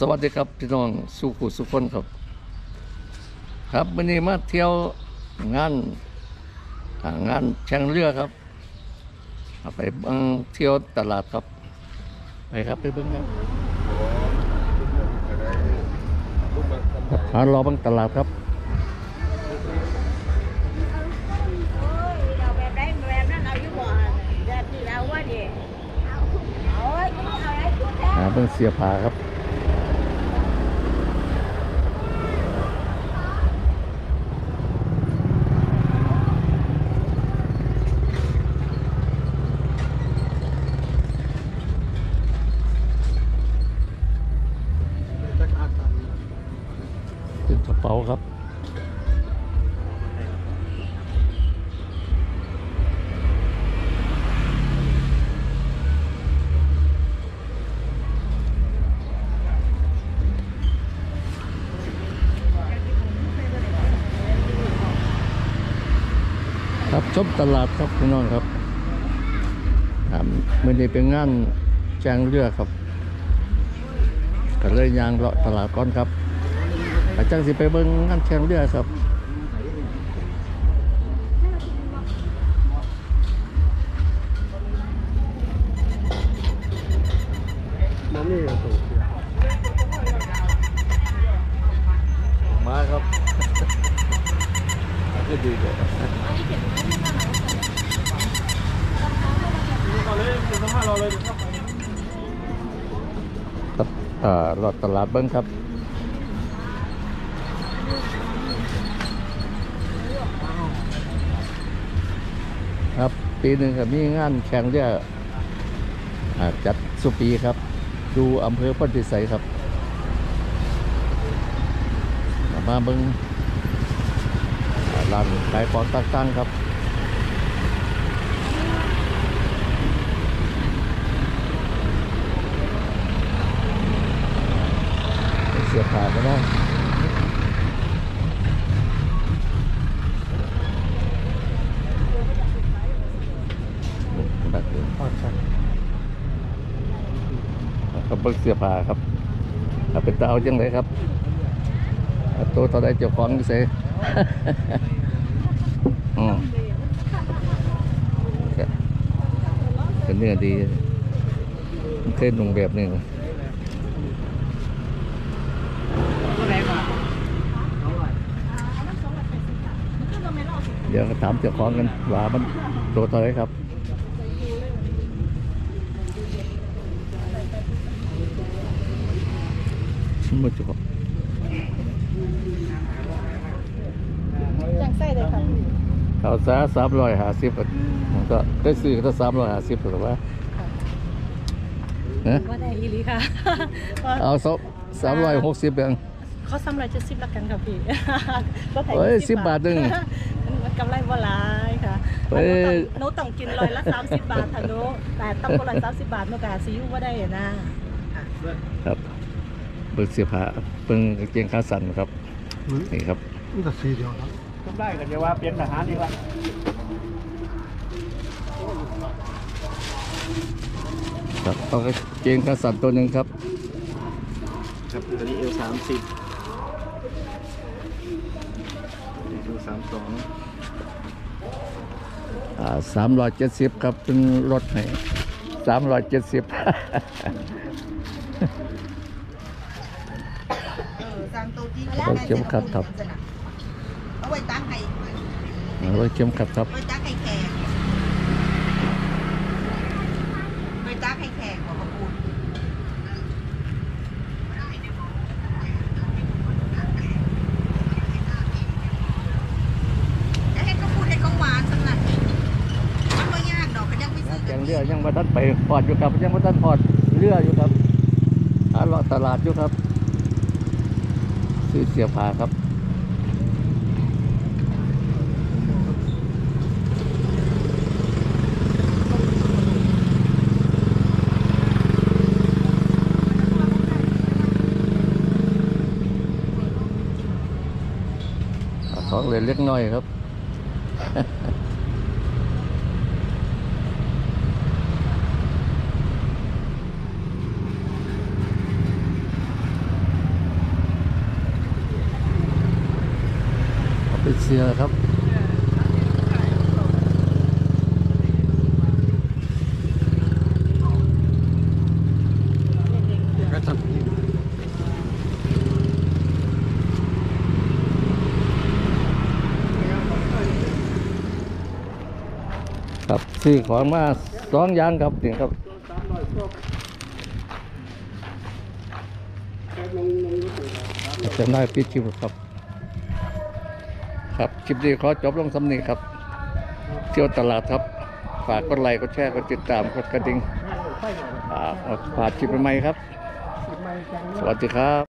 สวัสดีครับพี่น้องสุขุสุขคนครับ ครับวันนี้มาเที่ยวงานอ่างานแข่งเรือครับเอาไปเบิ่งเที่ยวตลาดครับ ไปครับไปเบิ่งครับหารอเบิ่งตลาดครับโอ้ยเอาแบบได้แบบนั้นเอาอยู่บ่แบบนี้เอาว่าดิเอาเอาไอ้นี่เอาไอ้ชุดแท้หาเบิ่งเสียผ้าครับ เป็นกระเป๋าครับ ครับชมตลาดครับพี่น้องครับครับมื่อนี้เป็นงานแจ้งเรือครับก็เลยยางเลาะตลาดก่อนครับ อาจารย์สิไปเบิ่งงานแข่งเรือครับมันนี่ก็ถูกมาครับก็ดีเลยเอาเลยถึงสภาพเราเลยครับครับอ่าเลาะตลาดเบิ่งครับ ปีหนึ่งก็มีงานแข่งเรืออ่าจัดสุปีครับ ดูอำเภอพ้นพิสัยครับ มาเบิ้งร้านขายของต่างๆครับ เสียขาก็ได้แบบนี้ อ๋อใช่ ครับ เบิกเสียผ้าครับเป็นตาเอาจังไรครับตัวต่อได้เจ้าของเสอืมก็ก็เนื้อดีเคยนุ่งแบบนี้นะตัวไหนมาเดี๋ยวถามเจ้าของกันว่ามันตัวต่อไหนครับ มันจะบอกจังไส้เลยค่ะเขาซาสามร้อยห้าสิบมันก็ได้ซื้อก็สามร้อยห้าสิบหรือว่าเอ๊ะว่าได้อีหลีค่ะ เอาสสามร้อยหกสิบเองเขาซ้ำร้อยเจ็ดสิบละกันค่ะพี่เฮ้ย10บาทหนึ่งมันกำไรบ่หลายค่ะเฮ้ยหนูต้องกินร้อยละสามสิบบาทค่ะหนูแต่ต้องคนละสามสิบบาทหนูกะซีอิ๊วว่าได้นะครับ เบิกเสียผ้าเบิ่งกางเกงขาสั้นครับนี่ครับนี่ก็สีเดียวครับทำได้กันเดี๋ยวว่าเปลี่ยนทหารดีกว่าครับเอากางเกงขาสั้นตัวหนึ่งครับ ครับตัวนี้เอลสามสิบเอลสามสองอ่าสามร้อยเจ็ดสิบครับเป็นรถให้สามร้อยเจ็ดสิบ เออสั่งตัวจริง เอาเข็มขัดครับเอาไว้ตั้งให้เอาไว้เข้มขัดครับไว้ตั้งให้แขกไว้ตั้งให้แขกขอบคุณยังไม่ซื้อแกกันงเรือยังมาทันไปพอดอยู่ครับยังมาทันพอดเรืออยู่ครับหาเลาะตลาดอยู่ครับ ซื้อเสียผาครับของเลยเล็กน้อยครับ เสือครับครับซื้อของมาสองอย่างครับนี่ครับจำได้ปิดคลิปครับ ครับคลิปนี้ขอจบลงสำนีครับ เที่ยวตลาดครับ ฝากกดไลค์กดแชร์กดติดตามกดกระดิ่งฝากคลิปใหม่ครับ สวัสดีครับ